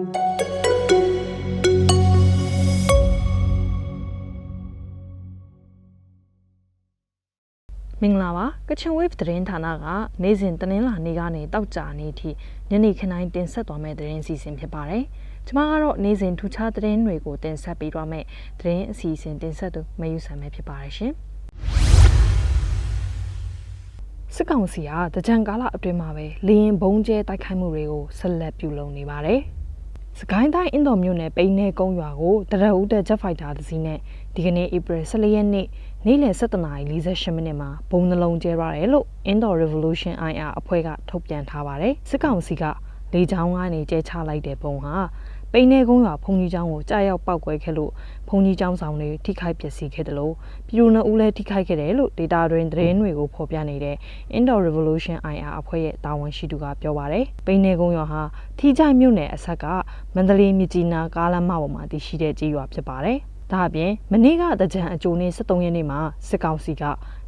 မင်္ဂလာပါကချင် wave သတင်းဌာနကနေ့စဉ်တနင်္လာနေ့ကနေတောက်ကြနေ့ထိညနေခင်းတိုင်းတင်ဆက်သွားမယ့်သတင်းအစီအစဉ်ဖြစ်ပါတယ်။ကျွန်မကတော့နေ့စဉ်ထူးခြားသတင်းတွေကိုတင်ဆက်ပေးသွားမယ့်သတင်းအစီအစဉ်တင်ဆက်သူမယူဆန်ပဲဖြစ်ပါတယ်ရှင်။စစ်ကောင်စီကတကြံကာလအတွင်းမှာပဲလေရင်ဘုံကျဲတိုက်ခိုက်မှုတွေကိုဆက်လက်ပြုလုပ်နေပါတယ်။ စကိုင်းတိုင်းအင်းတော်မြို့နယ်ပိန်းနယ်ကုန်းရွာကိုတရက်ဦးတဲ့ Jet Fighter တစ်စီးနဲ့ဒီကနေ့ April 14ရက်နေ့နေ့လယ်7:48မိနစ်မှာဘုံနှလုံးကျဲရတယ်လို့ Indoor Revolution IR အဖွဲ့ကထုတ်ပြန်ထားပါတယ်။စစ်ကောင်စီကလေကြောင်းကနေကျဲချလိုက်တဲ့ဘုံဟာ ပိန်းနေကုန်းရွာဘုံကြီးကျောင်းကိုကြားရောက်ပောက်ကွဲခဲ့လို့ဘုံကြီးကျောင်းဆောင်တွေထိခိုက်ပျက်စီးခဲ့တယ်လို့ပြည်သူ့နှုတ်ဦးလည်းထိခိုက်ခဲ့တယ်လို့ဒေတာတွင်သတင်းတွေကိုဖော်ပြနေတဲ့ Indoor Revolution IR အဖွဲ့ရဲ့တာဝန်ရှိသူကပြောပါတယ်။ပိန်းနေကုန်းရွာဟာထီချိုင်မြို့နယ်အဆက်ကမန္တလေးမြကြီးနားကားလမ်းမပေါ်မှာတည်ရှိတဲ့ကြေးရွာဖြစ်ပါတယ်။ဒါအပြင်မနေ့ကတကြံအကြိုနေ့73ရက်နေ့မှာစစ်ကောင်စီက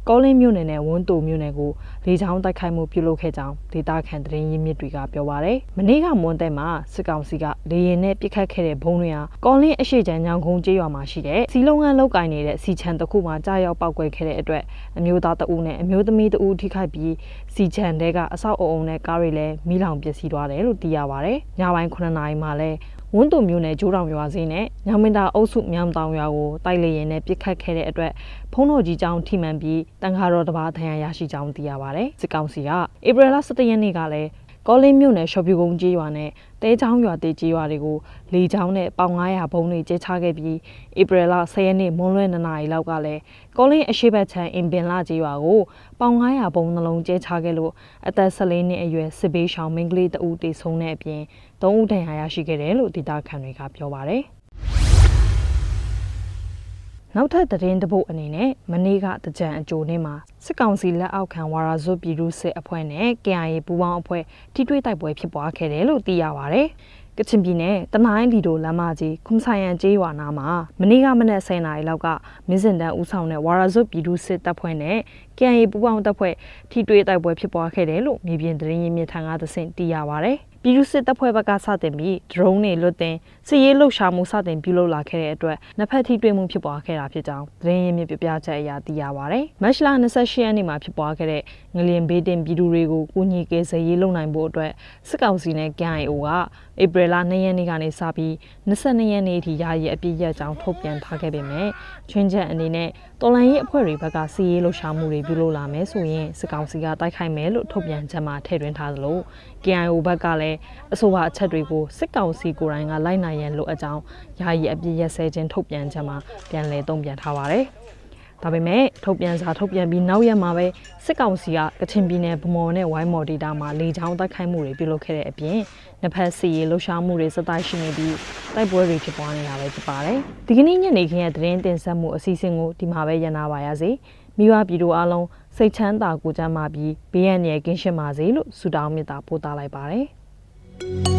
ကောလင်းမြို့နယ်နဲ့ဝန်းတိုမြို့နယ်ကိုလေကြောင်းတိုက်ခိုက်မှုပြုလုပ်ခဲ့ကြောင်းဒေတာခန်သတင်းရင်းမြစ်တွေကပြောပါရယ်။မနေ့ကမွန်းတဲ့မှာစစ်ကောင်စီကလေရင်နဲ့ပစ်ခတ်ခဲ့တဲ့ဘုံတွေဟာကောလင်းအရှိချံညောင်ကုန်းကျေးရွာမှာရှိတဲ့စီလုံးငန်းလောက်ကင်နေတဲ့စီချံတစ်ခုမှာကြားရောက်ပောက်ကွဲခဲ့တဲ့အတွက်အမျိုးသားတအုပ်နဲ့အမျိုးသမီးတအုပ်ထိခိုက်ပြီးစီချံတဲကအဆောက်အအုံနဲ့ကားတွေလည်းမိလောင်ပျက်စီးသွားတယ်လို့သိရပါရယ်။ညပိုင်း9နာရီမှာလည်း ဝန်းတုံမျိုးနယ်ဂျိုးတောင်ရွာစင်းနဲ့ညောင်မင်းသားအုပ်စုမြောင်တောင်ရွာကိုတိုက်လေရင်နဲ့ပြစ်ခတ်ခဲ့တဲ့အတွက်ဖုံးတော်ကြီးကျောင်းထိမှန်ပြီးတန်ခါတော်တစ်ပါးထံရရရှိကြောင်းသိရပါဗျ။စစ်ကောင်စီကဧပြီလ17ရက်နေ့ကလည်း ကောလင်းမြို့နယ်ရှော့ပြူကုန်းကြီးရွာနဲ့တဲချောင်းရွာတေးကြီးရွာတွေကိုလေချောင်းနဲ့ပေါင်900ဘုံတွေကျဲချခဲ့ပြီးဧပြီလ10ရက်နေ့မွန်းလွဲ2နာရီလောက်ကလည်းကောလင်းအရှိဘတ်ချန်အင်ပင်လာကြီးရွာကိုပေါင်900ဘုံနှလုံးကျဲချခဲ့လို့အသက်14နှစ်အရွယ်စစ်ဘေးရှောင်မင်းကလေးတဦးတေဆုံးတဲ့အပြင်3ဦးဒဏ်ရာရရှိခဲ့တယ်လို့ဒေတာခန်တွေကပြောပါတယ် နောက်ထပ်သတင်းတပုတ်အနေနဲ့မနေ့ကတကြံအကြိုနေ့မှာစစ်ကောင်စီလက်အောက်ခံဝါရာဇွတ်ပြည်သူစစ်အဖွဲ့နဲ့ KIA ပူးပေါင်းအဖွဲ့ထိတွေ့တိုက်ပွဲဖြစ်ပွားခဲ့တယ်လို့သိရပါဗျ။ကချင်ပြည်နယ်တနိုင်းလီဒိုလမ်းမကြီးခွန်ဆိုင်ရန်ကျေးရွာနာမှာမနေ့ကမနက်10:00နာရီလောက်ကမင်းစင်တန်းဦးဆောင်တဲ့ဝါရာဇွတ်ပြည်သူစစ်တပ်ဖွဲ့နဲ့ KIA ပူးပေါင်းတပ်ဖွဲ့ထိတွေ့တိုက်ပွဲဖြစ်ပွားခဲ့တယ်လို့မြေပြင်သတင်းရင်းမြစ်ထံကသဆင့်သိရပါဗျ။ ပြည်သူစစ်တပ်ဖွဲ့ဘက်ကစတင်ပြီး drone တွေလွတ်တင်စစ်ရေးလှုပ်ရှားမှုစတင်ပြုလုပ်လာခဲ့တဲ့အတွက်နှစ်ဖက်ထိတွေ့မှုဖြစ်ပွားခဲ့တာဖြစ်ကြောင်းသတင်းရင်းမြစ်ပြပြချက်အရသိရပါဗျ။မတ်လ28ရက်နေ့မှာဖြစ်ပွားခဲ့တဲ့ငလျင်ဘေးတင်ပြည်သူတွေကိုကူညီကယ်ဆယ်ရေးလုပ်နိုင်ဖို့အတွက်စစ်ကောင်စီနဲ့ KIO ကဧပြီလ2ရက်နေ့ကနေစပြီး22ရက်နေ့အထိယာယီအပြည့်ရက်ကြောင်းထုတ်ပြန်ထားခဲ့ပေမဲ့ချွင်းချက်အနေနဲ့တော်လန်ရေးအဖွဲ့တွေဘက်ကစီရေးလှုပ်ရှားမှုတွေပြုလုပ်လာမယ်ဆိုရင်စစ်ကောင်စီကတိုက်ခိုက်မယ်လို့ထုတ်ပြန်ချက်မှာထည့်သွင်းထားသလို KIO ဘက်ကလည်းအဆိုပါအချက်တွေကိုစစ်ကောင်စီကိုယ်တိုင်ကလိုက်နိုင်ရန်လိုအပ်ကြောင်းယာယီအပြည့်ရက်စဲခြင်းထုတ်ပြန်ချက်မှာပြန်လည်တုံ့ပြန်ထားပါတယ်။ဒါပေမဲ့ထုတ်ပြန်စာထုတ်ပြန်ပြီးနောက်ရက်မှာပဲစစ်ကောင်စီကကချင်ပြည်နယ်ဗမော်နဲ့ဝိုင်းမော်ဒေတာမှာလေကြောင်းတိုက်ခိုက်မှုတွေပြုလုပ်ခဲ့တဲ့အပြင်နှစ်ဖက်စီရေးလှုပ်ရှားမှုတွေစတိုက်ရှိနေပြီးတိုက်ပွဲတွေဖြစ်ပွားနေတာပဲဖြစ်ပါတယ်။ဒီကနေ့ညနေခင်းရဲ့သတင်းတင်ဆက်မှုအစီအစဉ်ကိုဒီမှာပဲရန်နာပါရစေ။မိဘပြည်သူအလုံးစိတ်ချမ်းသာကိုကြမ်းမာပြီးဘေးရန်ရယ်ကင်းရှင်းပါစေလို့ဆုတောင်းမေတ္တာပို့သလိုက်ပါတယ်။ you